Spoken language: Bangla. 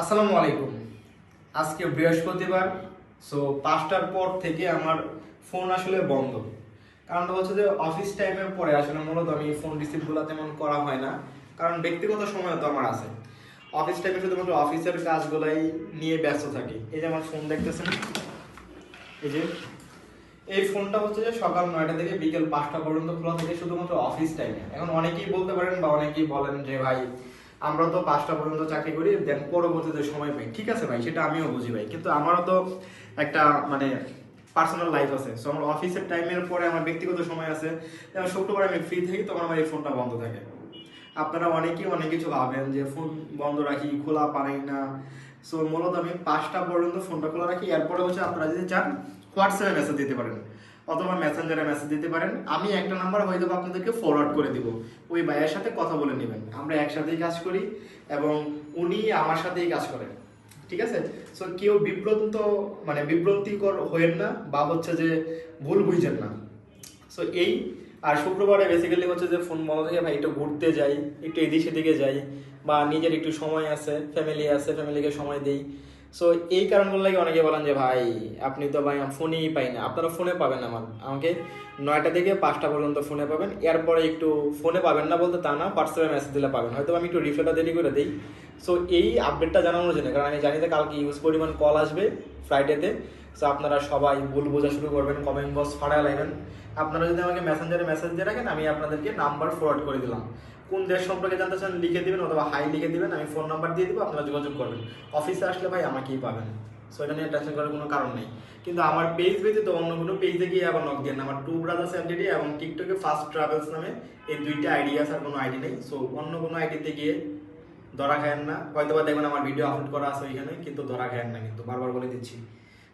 আসসালামু আলাইকুম। আজকে বৃহস্পতিবার সো পাঁচটার পর থেকে আমার ফোন আসলে বন্ধ। কারণটা হচ্ছে যে অফিস টাইমের পরে আসলে মূলত আমি ফোন রিসিভগুলো তেমন করা হয় না, কারণ ব্যক্তিগত সময় তো আমার আছে। অফিস টাইমে শুধুমাত্র অফিসের কাজগুলাই নিয়ে ব্যস্ত থাকি। এই যে আমার ফোন দেখতেছেন, এই যে, এই ফোনটা হচ্ছে যে সকাল নয়টা থেকে বিকেল পাঁচটা পর্যন্ত খোলা থাকে শুধুমাত্র অফিস টাইমে এখন অনেকেই বলতে পারেন বা অনেকেই বলেন যে ভাই আমরা তো পাঁচটা পর্যন্ত চাকরি করি দেন পরবর্তীতে সময় পাই। ঠিক আছে ভাই? সেটা আমিও বুঝি ভাই। কিন্তু আমারও তো একটা মানে পার্সোনাল লাইফ আছে। সো আমার অফিসের টাইমের পরে আমার ব্যক্তিগত সময় আছে। যেমন শুক্রবার আমি ফ্রি থাকি, তখন আমার এই ফোনটা বন্ধ থাকে। আপনারা অনেকেই অনেক কিছু ভাবেন যে ফোন বন্ধ রাখি, খোলা পাই না। সো মূলত আমি পাঁচটা পর্যন্ত ফোনটা খোলা রাখি। এরপরে হচ্ছে আপনারা যদি চান হোয়াটসঅ্যাপে মেসেজ দিতে পারেন। অথবা মেসেঞ্জারে মেসেজ দিতে পারেন। আমি একটা নাম্বার হয়তো আপনাদেরকে ফরওয়ার্ড করে দিব। ওই ভাইয়ের সাথে কথা বলে নেবেন। আমরা একসাথেই কাজ করি এবং উনি আমার সাথেই কাজ করেন। ঠিক আছে? সো কেউ বিভ্রান্ত মানে বিভ্রান্তিকর হয়েন না বা হচ্ছে যে ভুল বুঝছেন না। সো এই, আর শুক্রবারে বেসিক্যালি হচ্ছে যে ফোন বন্ধ থেকে, ভাই, একটু ঘুরতে যাই, একটু এদিক সেদিকে যাই বা নিজের একটু সময় আছে ফ্যামিলি আছে ফ্যামিলিকে সময় দেই। সো এই কারণগুলো লাগে অনেকে বলেন যে, ভাই, আপনি তো ভাই ফোনেই পাই না। আপনারা ফোনে পাবেন আমার আমাকে নয়টা থেকে পাঁচটা পর্যন্ত ফোনে পাবেন। এরপরে একটু ফোনে পাবেন না বলতে তা না, হোয়াটসঅ্যাপে মেসেজ দিলে পাবেন। হয়তো আমি একটু রিফ্লেটা দেরি করে দিই। সো এই আপডেটটা জানানোর জন্য, কারণ আমি জানি যে কালকে ইউজ পরিমাণ কল আসবে ফ্রাইডেতে সো আপনারা সবাই ভুল বোঝা শুরু করবেন কমেন্ট বক্স ফাড়া লাগবেন আপনারা যদি আমাকে মেসেঞ্জারে মেসেজ দিয়ে রাখেন, আমি আপনাদেরকে নাম্বার ফরওয়ার্ড করে দিলাম। কোন দেশ সম্পর্কে জানতে চান, লিখে দেবেন অথবা হাই লিখে দেবেন, আমি ফোন নাম্বার দিয়ে দিব, আপনারা যোগাযোগ করবেন। অফিসে আসলে ভাই আমাকেই পাবেন। সো এটা নিয়ে টেনশন করার কোনো কারণ নেই। কিন্তু আমার পেজ ব্যতীত অন্য কোনো পেজে গিয়ে আবার নক দেন। আমার টু ব্রাদার্স এমডিডি এবং টিকটকে ফার্স্ট ট্রাভেলস নামে এই দুইটা আইডি আছে আর কোনো আইডি নেই। সো অন্য কোনো আইডিতে গিয়ে ধরা খায়েন না। হয়তো বা দেখবেন আমার ভিডিও আপলোড করা আছে ওইখানে, কিন্তু ধরা খায়েন না, কিন্তু বারবার বলে দিচ্ছি।